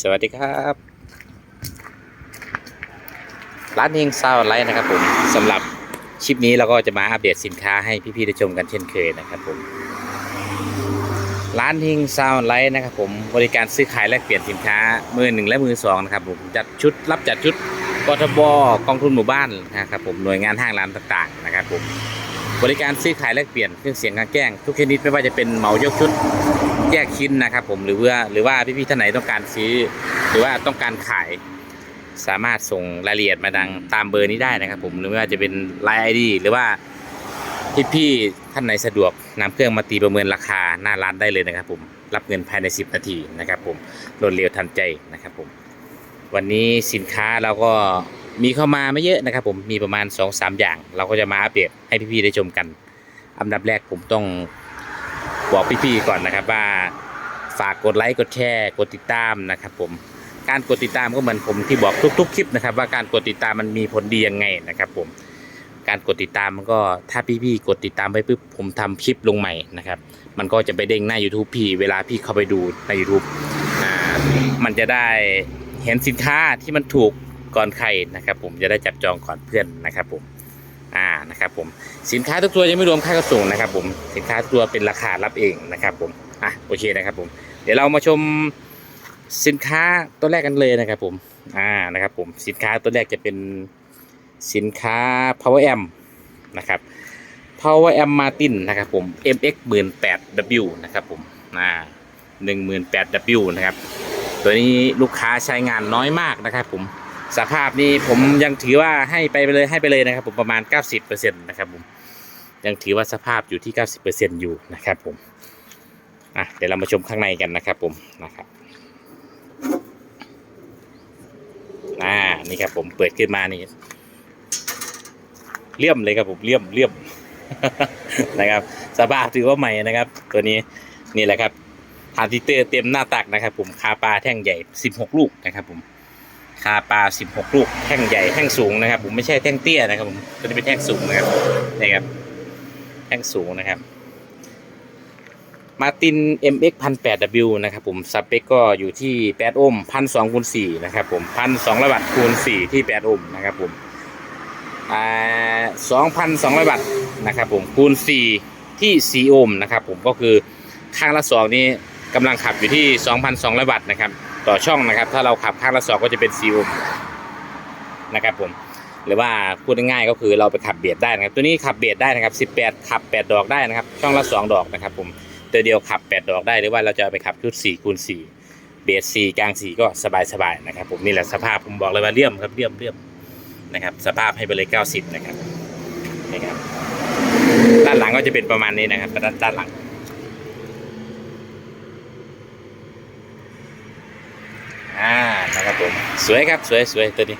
สวัสดีครับร้านเฮงซาวไลท์นะครับผมสำหรับคลิปนี้เราก็จะมาอัปเดตสินค้าให้พี่ๆได้ชมกันเช่นเคยนะครับผมร้านเฮงซาวไลท์นะครับผมบริการซื้อขายแลกเปลี่ยนสินค้ามือหนึ่งและมือสองนะครับผมจัดชุดรับจัดชุดกทบกองทุนหมู่บ้านนะครับผมหน่วยงานห้างร้านต่างๆนะครับผมบริการซื้อขายแลกเปลี่ยนเครื่องเสียงกางแจ้งทุกชนิดไม่ว่าจะเป็นเหมายกชุด แยกชิ้นนะครับ ผมหรือว่าหรือว่าพี่ๆท่านไหนต้องการซื้อ หรือว่าต้องการขาย สามารถส่งรายละเอียดมาดังตามเบอร์นี้ได้นะครับ ผมหรือว่าจะเป็นไลน์ไอดีหรือว่าพี่ๆท่านไหนสะดวกนำเครื่องมาตีประเมินราคาหน้าร้านได้เลยนะครับ ผมรับเงินภายใน 10 นาทีนะครับ ผมรวดเร็วทันใจนะครับ ผม วันนี้สินค้าเราก็มีเข้ามาไม่เยอะนะครับ ผมมีประมาณ 2-3 อย่าง เราก็จะมาอัปเดตให้พี่ๆได้ชมกันอันดับแรกผมต้อง บอกพี่ๆก่อนนะครับว่าฝากกดไลค์กดแชร์กดติดตามนะครับผมการกดติดตามก็เหมือนผมที่บอกทุกๆคลิปนะครับ ว่าการกดติดตามมันมีผลดียังไงนะครับผมการกดติดตามมันก็ถ้าพี่ๆกดติดตามไปปุ๊บผมทำคลิปลงใหม่นะครับ มันก็จะไปเด้งหน้า YouTube พี่เวลาพี่เข้าไปดูใน YouTube อ่ามันจะได้เห็นสินค้าที่มันถูกก่อนใครนะครับ ผมจะได้จับจองก่อนเพื่อนนะครับผม อ่านะครับผมสินค้าทุกตัวยังไม่รวมค่าขนส่งนะครับผมสินค้าทุกตัวเป็นราคารับเองนะครับผมอะโอเคนะครับผมเดี๋ยวเรามาชมสินค้าตัวแรกกันเลยนะครับผมอ่านะครับผมสินค้าตัวแรกจะเป็นสินค้า power amp นะครับ power amp martin นะครับผม mx 18 w นะครับผมอ่า18 w นะครับตัวนี้ลูกค้าใช้งานน้อยมากนะครับผม สภาพนี้ผมยังถือว่าให้ไปเลยให้ไปเลยนะครับ ผมประมาณ 90%นะครับผมยังถือว่าสภาพอยู่ที่ 90%อยู่นะครับผมอะเดี๋ยวเรามาชมข้างในกันนะครับผมนะครับอ่านี่ครับผมเปิดขึ้นมานี่เลี่ยมเลยครับผมเลี่ยมเลี่ยมนะครับสภาพถือว่าใหม่นะครับ ตัวนี้นี่แหละครับทานทิเตอร์เต็มหน้าตักนะครับ ผมคาปลาแท่งใหญ่ 16 ลูกนะครับผม คาปลา 16 ลูกแท่งใหญ่แท่งสูงนะครับ ผมไม่ใช่แท่งเตี้ยนะครับผมตัวนี้เป็นแท่งสูงนะครับนี่ครับแท่งสูงนะครับมาติน MX 1 8 W นะครับผมสเปคก็อยู่ที่ 8 โอห์ม1,200คูณ4นะครับผม1,200วัตต์คูณ4ที่ 8 โอห์มนะครับผมอ่า2,200วัตต์นะครับผมคูณ4ที่ 4 โอห์มนะครับผมก็คือข้างละสองนี้กำลังขับอยู่ที่ 2,200 วัตต์นะครับ ต่อช่องนะครับ ถ้าเราขับข้างละสองก็จะเป็นซีโอมนะครับผมหรือว่าพูดง่ายๆก็คือเราไปขับเบียดได้นะครับ ตัวนี้ขับเบียดได้นะครับ 18 ขับ 8 ดอกได้นะครับ ช่องละ 2 ดอกนะครับ ผมตัวเดียวขับ 8 ดอกได้หรือว่าเราจะไปขับชุด4คูณ4เบส4กลาง 4 ก็สบายๆนะครับ ผมนี่แหละสภาพผมบอกเลยว่าเลี่ยมครับเลี่ยมเลี่ยมนะครับ สภาพให้ไปเลย 90 นะครับนี่ครับด้านหลังก็จะเป็นประมาณนี้นะครับด้านด้านหลัง อ่า นะครับผม สวยครับสวยสวยตัวนี้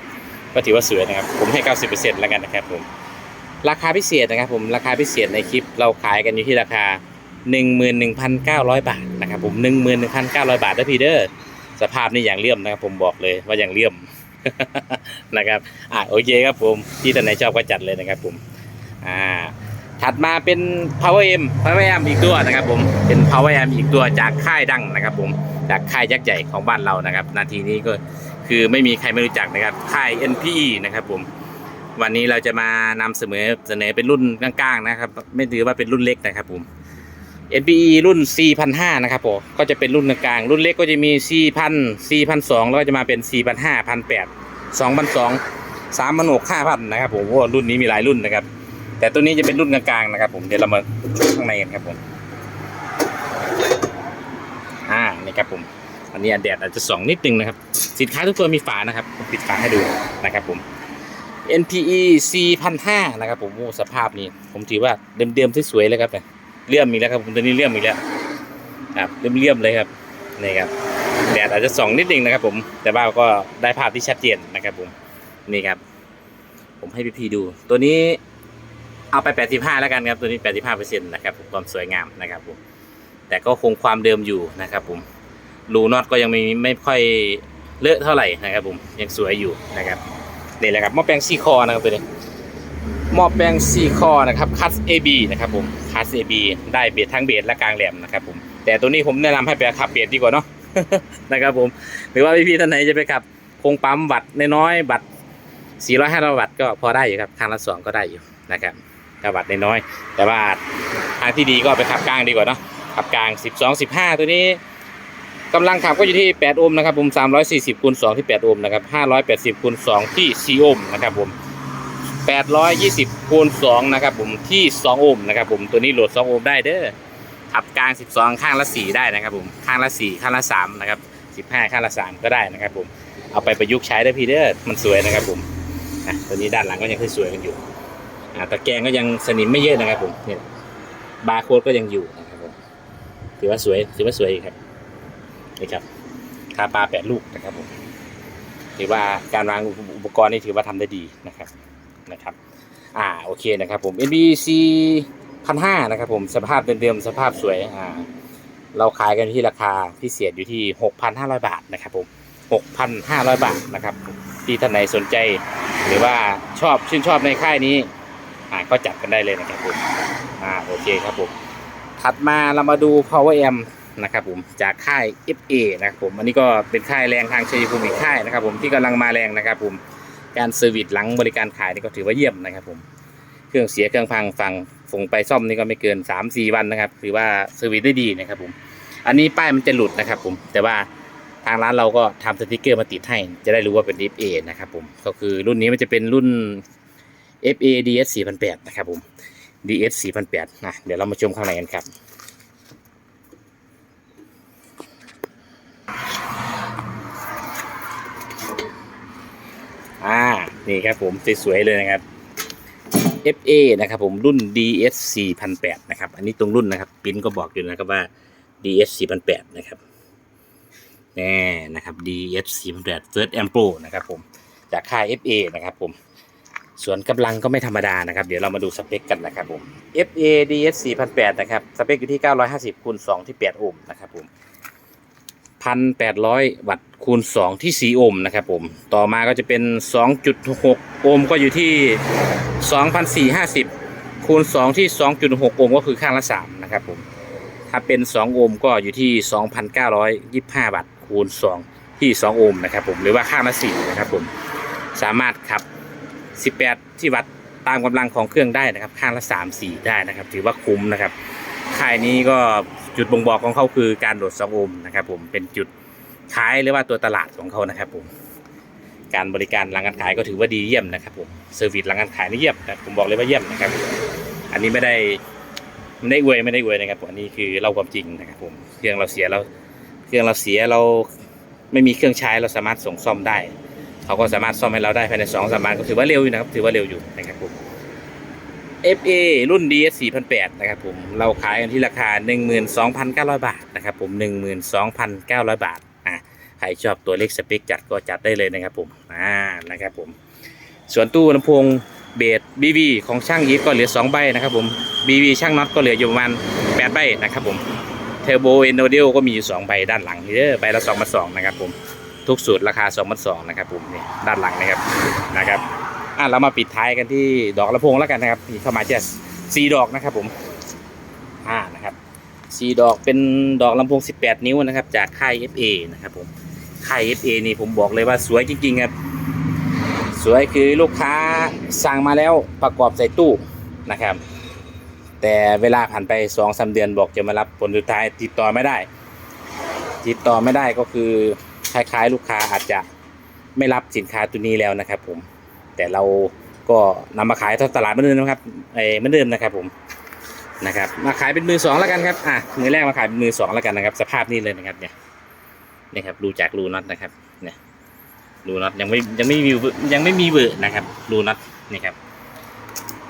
ก็ถือว่าสวยนะครับ ผมให้ 90%แล้วกันนะครับผม ราคาพิเศษนะครับผมราคาพิเศษในคลิปเราขายกันอยู่ที่ราคา 11,900 บาทนะครับผม11,900 บาทนะพี่เด้อสภาพนี่อย่างเลี่ยมนะครับผมบอกเลยว่าอย่างเลี่ยมนะครับอ่าโอเคครับผมที่ท่านไหนชอบก็จัดเลยนะครับผมอ่าถัดมาเป็น power m power m อีกตัวนะครับผมเป็น power m อีกตัวจากค่ายดังนะครับผมจากค่ายยักษ์ใหญ่ของบ้านเรานะครับ นาทีนี้ก็ คือไม่มีใครไม่รู้จักนะครับค่าย NPE นะครับผมวันนี้เราจะมานำเสนอเสนอเป็นรุ่นกลางๆนะครับ ไม่ถือว่าเป็นรุ่นเล็กนะครับผม NPE รุ่น 4,500 นะครับผมก็จะเป็นรุ่นกลางรุ่นเล็กก็จะมี 4,000 4,200 แล้วก็จะมาเป็น 4,500 1,800 2,200 3,600 5,000 นะครับผมโอ้รุ่นนี้มีหลายรุ่นนะครับ แต่ตัวนี้จะเป็นรุ่นกลางๆนะครับผมเดี๋ยวเรามาชมข้างในกันครับผมอ่านี่ครับผม อันนี้แดดอาจจะส่องนิดนึงนะครับ สินค้าทุกตัวมีฝานะครับปิดฝาให้ดูนะครับผม NPE C1005 นะครับผมสภาพนี้ ผมถือว่าเดิมๆสวยๆเลยครับเนี่ยเลื่อมอีกแล้วครับผมตัวนี้เลื่อมอีกแล้วครับเลื่อมๆเลยครับนี่ครับแดดอาจจะส่องนิดนึงนะครับผมแต่ว่าก็ได้ภาพที่ชัดเจนนะครับผมนี่ครับ ผมให้พี่ๆดู ตัวนี้เอาไป 85 แล้วกันครับตัวนี้ 85%นะครับผมความสวยงามนะครับผมแต่ก็คงความเดิมอยู่นะครับผม รูน็อตก็ยังไม่ไม่ค่อยเลอะเท่าไหร่นะครับผมยังสวยอยู่นะครับนี่แหละครับหม้อแปลงซีคอนะครับตัวนี้หม้อแปลงซีคอนะครับคัส AB นะครับผมคัส AB ได้เบสทั้งเบสและกลางแหลมนะครับผมแต่ตัวนี้ผมแนะนำให้ไปขับเบสดีกว่าเนาะนะครับผมหรือว่าพี่ๆท่านไหนจะไปขับคงปั๊มบัตรน้อยๆบัตร400 500วัตต์ก็พอได้อยู่ครับข้างละสองก็ได้อยู่นะครับถ้าวัตต์น้อยๆแต่ว่าทางที่ดีก็ไปขับกลางดีกว่าเนาะขับกลาง 12 15 ตัวนี้ กำลังขับก็อยู่ที่ 8 โอห์มนะครับผม 340คูณ2ที่ 8 โอห์มนะครับ 580คูณ2ที่ 4 โอห์มนะครับผม 820คูณ2นะครับผมที่ 2 โอห์มนะครับผม ตัวนี้โหลด 2 โอห์มได้เด้อขับกลาง 12 ข้างละ 4 ได้นะครับผม ข้างละ 4 ข้างละ 3 นะครับ 15 ข้างละ 3 ก็ได้นะครับผม เอาไปประยุกต์ใช้ได้พี่เด้อ มันสวยนะครับผมอะตัวนี้ด้านหลังก็ยังสวยกันอยู่อ่าตะแกรงก็ยังสนิมไม่เยอะนะครับผมเนี่ยบาร์โค้ดก็ยังอยู่นะครับผม ถือว่าสวย ถือว่าสวยครับ นี่ครับคาปลาแปดลูกนะครับผมถือว่าการวางอุปกรณ์นี่ถือว่าทำได้ดีนะครับนะครับ อ่าโอเคนะครับผม NBC พันห้านะครับผมสภาพเดิมๆสภาพสวยอ่าเราขายกันที่ราคาพิเศษอยู่ที่ 6,500 บาทนะครับผม6,500 บาทนะครับที่ท่านไหนสนใจ หรือว่าชอบชื่นชอบในค่ายนี้อ่าก็จัดกันได้เลยนะครับผมอ่าโอเคครับผมถัดมาเรามาดู Power M นะครับผมจากค่าย FA นะครับผมอันนี้ก็เป็นค่ายแรงทางชัยภูมิอีกค่ายนะครับผมที่กำลังมาแรงนะครับผมการเซอร์วิสหลังบริการขายนี่ก็ถือว่าเยี่ยมนะครับผมเครื่องเสียเครื่องพังฟังฝงไปซ่อมนี่ก็ไม่เกิน 3-4 วันนะครับถือว่าเซอร์วิสได้ดีนะครับผมอันนี้ป้ายมันจะหลุดนะครับผมแต่ว่าทางร้านเราก็ทำสติกเกอร์มาติดให้ จะได้รู้ว่าเป็น FA นะครับผมก็คือรุ่นนี้มันจะเป็นรุ่น FA DS 4008 นะครับผม DS 4008นะเดี๋ยวเรามาชมข้างในกันครับ อ่า นี่ครับผมสวยๆเลยนะครับ FA นะครับผมรุ่น DS 4008นะครับ อันนี้ตรงรุ่นนะครับปิ้นก็บอกอยู่นะครับว่า DS 4008นะครับแน่นะครับ DS 4 First Amp Pro นะครับผมจากค่าย FA นะครับผมส่วนกำลังก็ไม่ธรรมดานะครับ เดี๋ยวเรามาดูสเปคกันนะครับผม FA DS 4008นะครับ สเปคอยู่ที่ 950คูณ2ที่ 8 โอห์มนะครับผม 1,800วัตต์คูณ 2 ที่ 4 โอห์มนะครับผม ต่อมาก็จะเป็น 2.6 โอห์มก็อยู่ที่ 2,450 คูณ 2 ที่ 2.6 โอห์มก็คือข้างละ 3 นะครับผม ถ้าเป็น 2 โอห์มก็อยู่ที่ 2,925 วัตต์คูณ 2 ที่ 2 โอห์มนะครับผม หรือว่าข้างละ 4 นะครับผม สามารถขับ 18 ที่วัตต์ตามกำลังของเครื่องได้นะครับ ข้างละ 3 4 ได้นะครับ ถือว่าคุ้มนะครับ ค่ายนี้ก็ จุดบ่งบอกของเขาคือการโหลด2โอมนะครับ ผมเป็นจุดขายหรือว่าตัวตลาดของเขานะครับ ผมการบริการหลังการขายก็ถือว่าดีเยี่ยมนะครับผมเซอร์วิสหลังการขายนี่เยี่ยมนะผมบอกเลยว่าเยี่ยมนะครับ อันนี้ไม่ได้ไม่ได้อวยไม่ได้อวยนะครับผมอันนี้คือเล่าความจริงนะครับ ผมเครื่องเราเสียเราเครื่องเราเสียเราไม่มีเครื่องใช้เราสามารถส่งซ่อมได้ เขาก็สามารถซ่อมให้เราได้ภายในสองสามวันก็ถือว่าเร็วอยู่นะครับ ถือว่าเร็วอยู่นะครับผม FA รุ่น DS 4008 นะครับผม เราขายกันที่ราคา 12,900 บาทนะครับผม 12,900 บาท อะ ใครชอบตัวเล็กสเปคจัดก็จัดได้เลยนะครับผม อ่า นะครับผม ส่วนตู้ลำโพงเบส BV ของช่างยีก็เหลือ 2 ใบนะครับผม BV ช่างน็อตก็เหลืออยู่ประมาณ 8 ใบนะครับผม เทอร์โบเอนโนเดลก็มีอยู่ 2 ใบด้านหลังนี่เด้อ ใบละ2 2 0นะครับผม ทุกสูตรราคา2 2 0 0นะครับผม นี่ ด้านหลังนะครับ นะครับ อะเรามาปิดท้ายกันที่ดอกลำพงแล้วกันนะครับนี่เข้ามาจะสี่ดอกนะครับผมอ่านะครับสี่ดอกเป็นดอกลำโพง 18 นิ้วนะครับ จากค่าย FA นะครับผมค่าย FA นี่ผมบอกเลยว่าสวยจริงๆครับ สวยคือลูกค้าสั่งมาแล้วประกอบใส่ตู้นะครับ แต่เวลาผ่านไปสองสาเดือนบอกจะมารับผลสุดท้ายติดต่อไม่ได้ ติดต่อไม่ได้ก็คือคล้ายๆ ลูกค้าอาจจะไม่รับสินค้าตัวนี้แล้วนะครับผม แต่เราก็นำมาขายทอดตลาดเหมือนเดิมนะครับเออเหมือนเดิมนะครับผมนะครับ มาขายเป็นมือสองแล้วกันครับอะมือแรกมาขายเป็นมือสองแล้วกันนะครับ สภาพนี้เลยนะครับเนี่ยนี่ครับดูจากรูน็อตนะครับเนี่ยรูน็อตยังไม่ยังไม่มียังไม่มีเบอร์นะครับรูน็อตนี่ครับ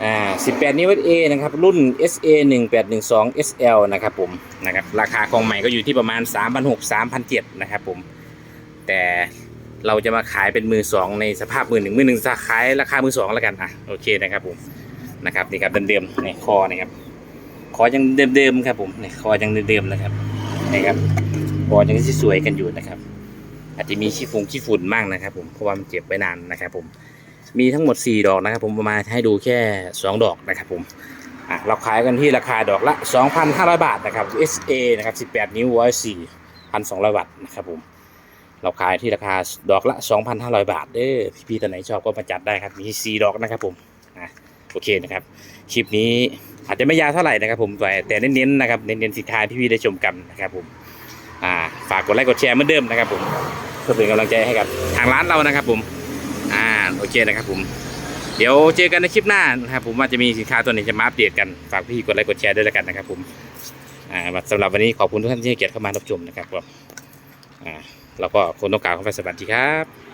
อ่า18นิ้ว A นะครับรุ่น SA 1812 SL นะครับผมนะครับราคาของใหม่ก็อยู่ที่ประมาณ 3,600 3,700 นะครับผมแต่ เราจะมาขายเป็นมือสองในสภาพมือหนึ่งมือหนึ่งจะขายราคามือสองแล้วกันอะโอเคนะครับผมนะครับนี่ครับเดิมๆในคอนะครับคอยังเดิมๆครับผมนี่คอยังเดิมๆนะครับนี่ครับคอยังสวยกันอยู่นะครับ อาจจะมีขี้ฟงขี้ฝุ่นบ้างนะครับ ผมเพราะว่ามันเก็บไว้นานนะครับผมมีทั้งหมด 4 ดอกนะครับ ผมประมาณให้ดูแค่ 2 ดอกนะครับผมอะเราขายกันที่ราคาดอกละ 2,500 บาทนะครับ SA นะครับ 18 นิ้ว104 1,200วัตต์นะครับผม เราขายที่ราคาดอกละ 2,500 บาทเด้อพี่ๆตัวไหนชอบก็มาจัดได้ครับ มี 4 ดอกนะครับผมอะโอเคนะครับ คลิปนี้อาจจะไม่ยาวเท่าไหร่นะครับผม แต่แต่เน้นๆนะครับ เน้นๆสินค้าที่พี่ได้ชมกันนะครับผมอ่าฝากกดไลค์กดแชร์เหมือนเดิมนะครับผมเพื่อเป็นกำลังใจให้กับทางร้านเรานะครับผมอ่าโอเคนะครับผมเดี๋ยวเจอกันในคลิปหน้านะครับผมว่าจะมีสินค้าตัวไหนจะมาอัปเดตกันฝากพี่กดไลค์กดแชร์ด้วยแล้วกันนะครับผมอ่าสำหรับวันนี้ขอบคุณทุกท่านที่ให้เกียรติเข้ามารับชมนะครับผมอ่า แล้วก็คนต้องการขอสวัสดีครับ